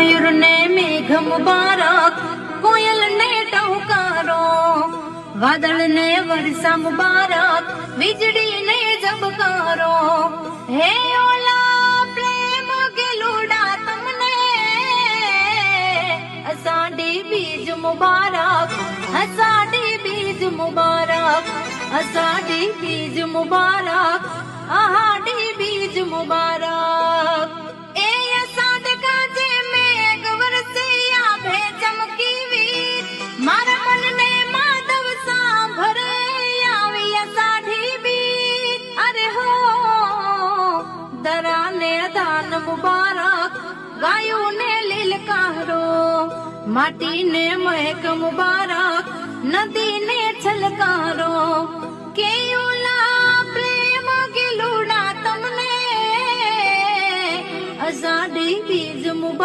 मयूर ने मेघ मुबारक कोयल ने टहकारो। वादल ने वर्षा मुबारक बिजली ने जबकारो हे ओला प्रेम के लूडा तुमने। असाडी बीज मुबारक असाडी बीज मुबारक असाडी बीज मुबारक आहाडी बीज मुबारक। દરાને દાન મુબારક ગાયું ને લીલકારો માટીને મહેક મુબારક નદીને છલકારો કેયુલા પ્રેમ ગેલુડા તમને અષાઢી બીજ મુબારક